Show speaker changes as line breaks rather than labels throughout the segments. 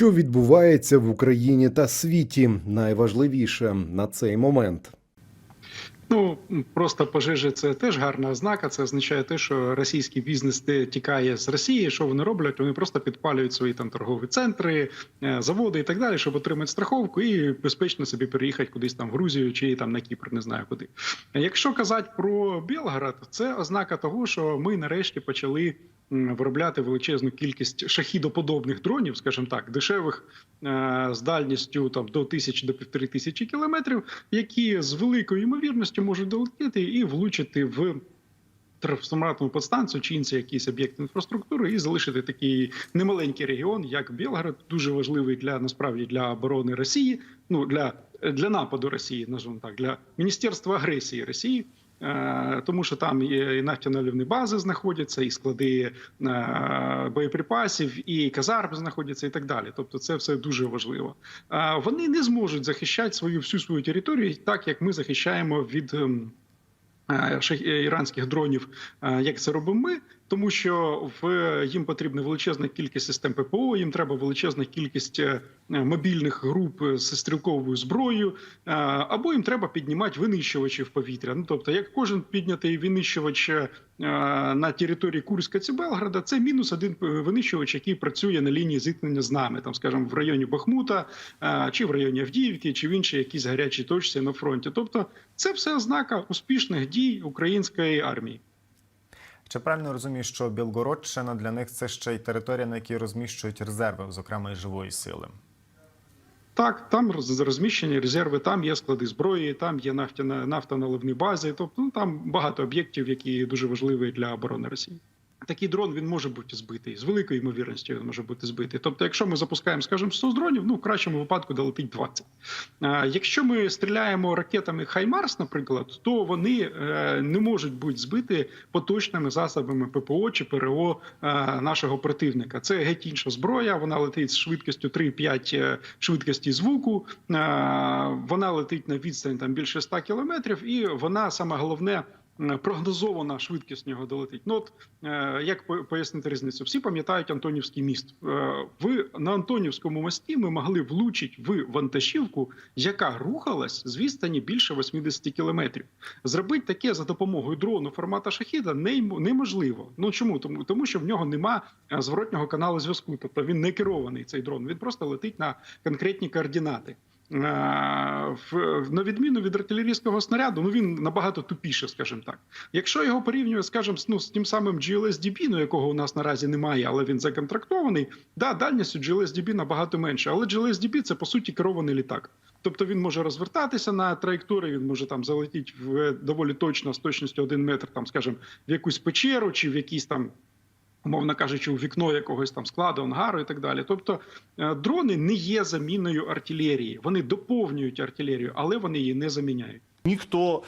Що відбувається в Україні та світі? Найважливіше на цей момент.
Ну просто пожежа це теж гарна ознака. Це означає те, що російський бізнес тікає з Росії. Що вони роблять? Вони просто підпалюють свої там торгові центри, е, заводи і так далі, щоб отримати страховку і безпечно собі переїхати кудись там в Грузію чи там на Кіпр, не знаю куди. Якщо казати про Білгород, це ознака того, що ми нарешті почали. Виробляти величезну кількість шахідоподобних дронів, скажімо так, дешевих е, з дальністю там до тисячі до півтори тисячі кілометрів, які з великою ймовірністю можуть долетіти і влучити в трансформаторну подстанцію чи інший якийсь об'єкт інфраструктури і залишити такий немаленький регіон, як Білгород, дуже важливий для насправді для оборони Росії. Ну для, для нападу Росії, назвемо так, для міністерства агресії Росії. Е, Тому що там і нафтяно-олівні бази знаходяться, і склади е, боєприпасів, і казарми знаходяться, і так далі. Тобто, це все дуже важливо. Е, Вони не зможуть захищати свою всю свою територію, так як ми захищаємо від ем, іранських дронів, як це робимо ми. Тому що в їм потрібна величезна кількість систем ППО, їм треба величезна кількість е, мобільних груп з стрілковою зброєю, е, або їм треба піднімати винищувачі в повітря. Ну тобто, як кожен піднятий винищувач е, на території Курська чи Белграда, це мінус один винищувач, який працює на лінії зіткнення з нами, там, скажімо, в районі Бахмута, чи в районі Авдіївки, чи в іншій якійсь гарячій точці на фронті. Тобто, це все ознака успішних дій української армії.
Чи правильно розумію, що Білгородщина для них це ще й територія, на якій розміщують резерви, зокрема і живої сили?
Так, там роз- розміщені резерви, там є склади зброї, там є нафтяна нафтоналивні бази. Тобто ну, там багато об'єктів, які дуже важливі для оборони Росії. Такий дрон він може бути збитий з великою ймовірністю. Він може бути збитий. Тобто, якщо ми запускаємо, скажімо, 100 дронів, ну в кращому випадку долетить 20. А, якщо ми стріляємо ракетами Хаймарс, наприклад, то вони е, не можуть бути збиті поточними засобами ППО чи ПРО е, нашого противника. Це геть інша зброя. Вона летить з швидкістю 3-5 е, швидкості звуку. Е, вона летить на відстань там більше 100 кілометрів, і вона саме головне. Прогнозована швидкість нього долетить. Ну от е, як пояснити різницю? Всі пам'ятають Антонівський міст. Е, в на Антонівському мості ми могли влучити в вантажівку, яка рухалась з відстані більше 80 кілометрів. Зробити таке за допомогою дрону формата шахіда неможливо. Ну чому? Тому, тому що в нього нема е, зворотнього каналу зв'язку. Тобто він не керований цей дрон. Він просто летить на конкретні координати. Е, На відміну від артилерійського снаряду, ну він набагато тупіше, скажімо так. Якщо його порівнює, скажімо, ну, з тим самим GLSDB, ну якого у нас наразі немає, але він законтрактований, да, дальність у GLSDB набагато менше. Але GLSDB – це по суті керований літак. Тобто він може розвертатися на траєкторії, він може там залетіти в доволі точно з точністю один метр, там, скажімо, в якусь печеру чи в якийсь там. Умовно кажучи, у вікно якогось там складу, ангару і так далі. Тобто е, дрони не є заміною артилерії. Вони доповнюють артилерію, але вони її не заміняють.
Никто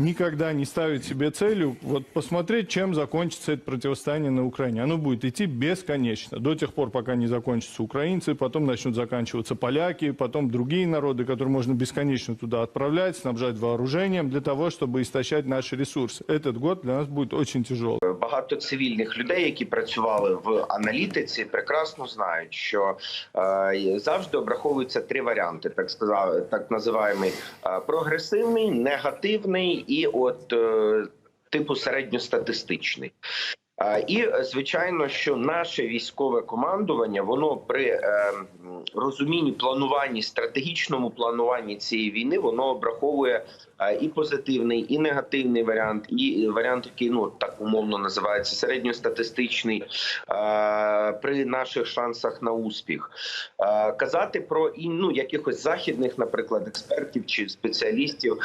никогда не ставит себе целью вот посмотреть, чем закончится это противостояние на Украине. Оно будет идти бесконечно. До тех пор, пока не закончатся украинцы, потом начнут заканчиваться поляки, потом другие народы, которые можно бесконечно туда отправлять, снабжать вооружением для того, чтобы истощать наши ресурсы. Этот год для нас будет очень тяжелый.
Багато цивільних людей, які працювали в аналітиці, прекрасно знають, що е, завжди обраховуються три варіанти: так сказав, так називаємий е, прогресивний, негативний і от е, типу середньостатистичний. І е, звичайно, що наше військове командування воно при е, розумінні плануванні, стратегічному плануванні цієї війни, воно обраховує і позитивний, і негативний варіант, і варіант, який ну так умовно називається середньостатистичний при наших шансах на успіх. Казати про і ну якихось західних, наприклад, експертів чи спеціалістів.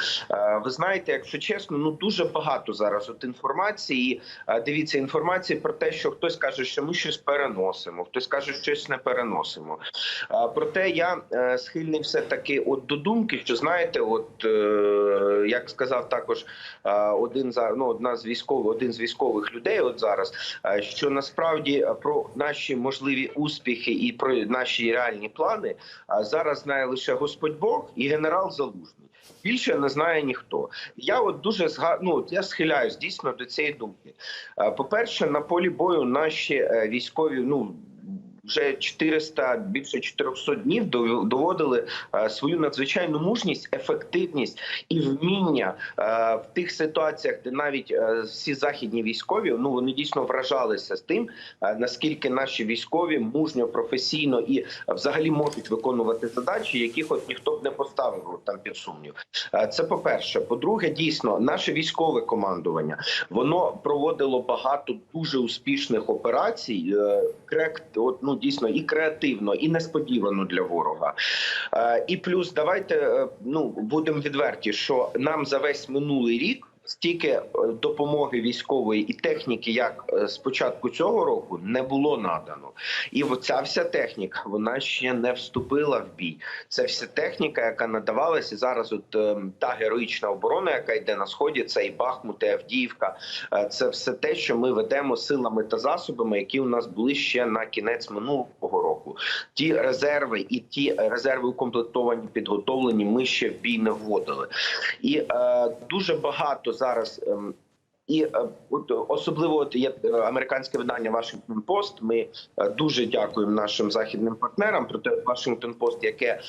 Ви знаєте, якщо чесно, ну дуже багато зараз от інформації. Дивіться, інформації про те, що хтось каже, що ми щось переносимо, хтось каже, що щось не переносимо. Проте я е, схильний все таки от до думки, що знаєте, от е, як сказав також е, один за ну одна з військових, один з військових людей, от зараз, е, що насправді е, про наші можливі успіхи і про наші реальні плани е, зараз знає лише Господь Бог і генерал Залужний. Більше не знає ніхто. Я от дуже зга... ну, я схиляюсь дійсно до цієї думки. Е, По-перше, на полі бою наші е, військові, ну вже 400, більше 400 днів доводили е, свою надзвичайну мужність, ефективність і вміння е, в тих ситуаціях, де навіть е, всі західні військові ну вони дійсно вражалися з тим, наскільки наші військові мужньо, професійно і взагалі можуть виконувати задачі, яких от ніхто б не поставив там під сумнів. Це по перше. По-друге, дійсно, наше військове командування воно проводило багато дуже успішних операцій, крек, от, ну дійсно і креативно, і несподівано для ворога. Е, І плюс давайте е, ну будемо відверті, що нам за весь минулий рік. Стільки е, допомоги військової і техніки, як е, з початку цього року, не було надано, і ця вся техніка вона ще не вступила в бій. Це вся техніка, яка надавалася зараз. От е, та героїчна оборона, яка йде на сході, це і Бахмут, і Авдіївка. Це все те, що ми ведемо силами та засобами, які у нас були ще на кінець минулого року. Ті резерви і ті резерви укомплектовані, підготовлені. Ми ще в бій не вводили, і е, дуже багато зараз. І е, от особливо от є е, американське видання Washington Post. Ми е, дуже дякуємо нашим західним партнерам. Проте Washington Post, яке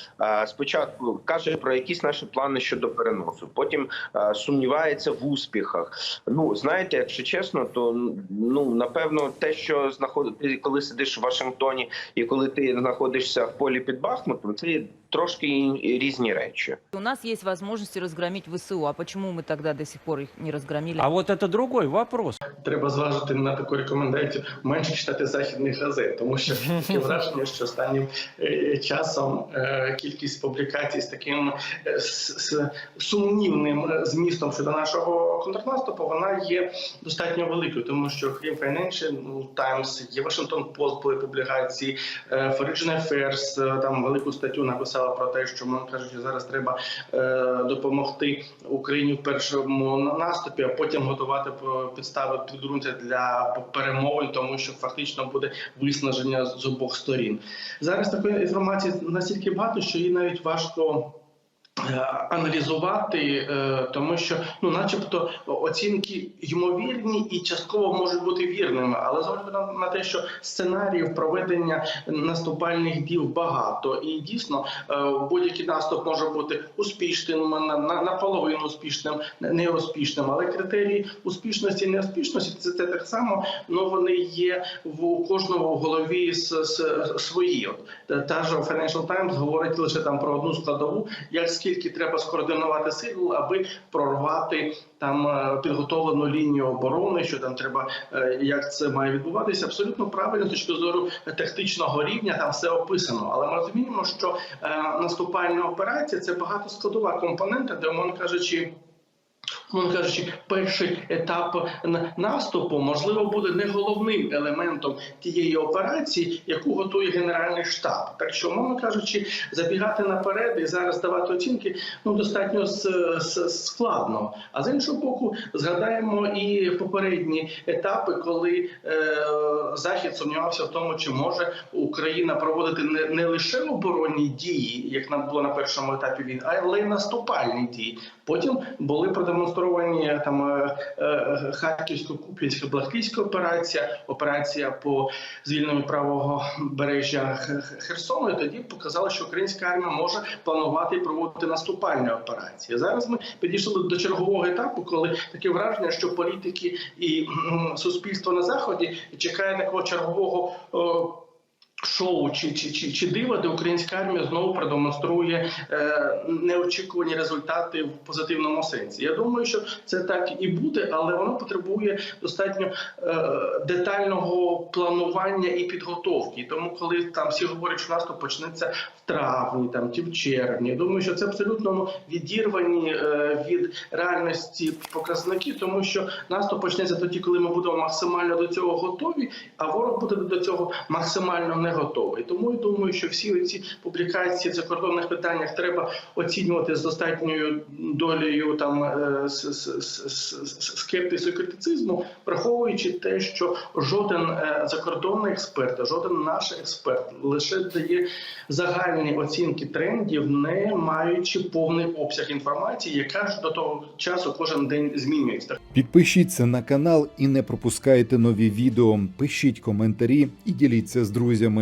спочатку каже про якісь наші плани щодо переносу, потім сумнівається в успіхах. Ну знаєте, якщо чесно, то ну напевно, те, що знаходить ти коли сидиш в Вашингтоні, і коли ти знаходишся в полі під Бахмутом, це трошки різні речі.
У нас есть возможности разгромить ВСУ. А почему мы тогда до сих пор их не разгромили?
А вот это другой вопрос.
треба зважити на таку рекомендацію менше читати західних газет, тому що таке враження, що останнім е, часом е, кількість публікацій з таким е, с- с- сумнівним е, змістом щодо нашого контрнаступу, вона є достатньо великою, тому що крім Financial Times, є Washington Post були публікації, е, Foreign Affairs, е, там велику статтю написала про те, що мовно кажучи, зараз треба е, допомогти Україні в першому наступі, а потім готувати по- підстави підґрунтя для перемовин, тому що фактично буде виснаження з обох сторін. Зараз такої інформації настільки багато, що її навіть важко. Е, Аналізувати, е, тому що ну, начебто, оцінки ймовірні і частково можуть бути вірними, але з огляду на, те, що сценаріїв проведення наступальних діл багато, і дійсно е, будь-який наступ може бути успішним, на, на, наполовину успішним, неуспішним. Але критерії успішності і неуспішності це, це так само. Ну вони є в кожного в голові свої. Та ж Financial Times говорить лише там про одну складову, як скільки треба скоординувати сил, аби прорвати там е, підготовлену лінію оборони, що там треба, е, як це має відбуватися. Абсолютно правильно з точки зору тактичного рівня, там все описано. Але ми розуміємо, що е, наступальна операція це багато складова компонента, де, умовно кажучи. Мовно кажучи, перший етап наступу можливо буде не головним елементом тієї операції, яку готує генеральний штаб. Так що, мовно кажучи, забігати наперед і зараз давати оцінки ну достатньо складно. А з іншого боку, згадаємо і попередні етапи, коли е, Захід сумнівався в тому, чи може Україна проводити не, не лише оборонні дії, як нам було на першому етапі війни, але й наступальні дії. Потім були продемонстровані там е, е, харківсько-куп'янська Блахтійська операція, операція по звільненню правого бережжя Херсону. І тоді показало, що українська армія може планувати і проводити наступальні операції. Зараз ми підійшли до чергового етапу, коли таке враження, що політики і суспільство на заході чекає такого чергового. Шоу чи, чи, чи, чи дива, де українська армія знову продемонструє е, неочікувані результати в позитивному сенсі. Я думаю, що це так і буде, але воно потребує достатньо е, детального планування і підготовки. Тому, коли там всі говорять, що наступ почнеться в травні, там чи в червні, я думаю, що це абсолютно відірвані е, від реальності показники, тому що наступ почнеться тоді, коли ми будемо максимально до цього готові, а ворог буде до цього максимально не готовий. Тому я думаю, що всі ці публікації в закордонних питаннях треба оцінювати з достатньою долею там е, скептису і критицизму, враховуючи те, що жоден е, закордонний експерт, жоден наш експерт лише дає загальні оцінки трендів, не маючи повний обсяг інформації, яка ж до того часу кожен день змінюється.
Підпишіться на канал і не пропускайте нові відео. Пишіть коментарі і діліться з друзями.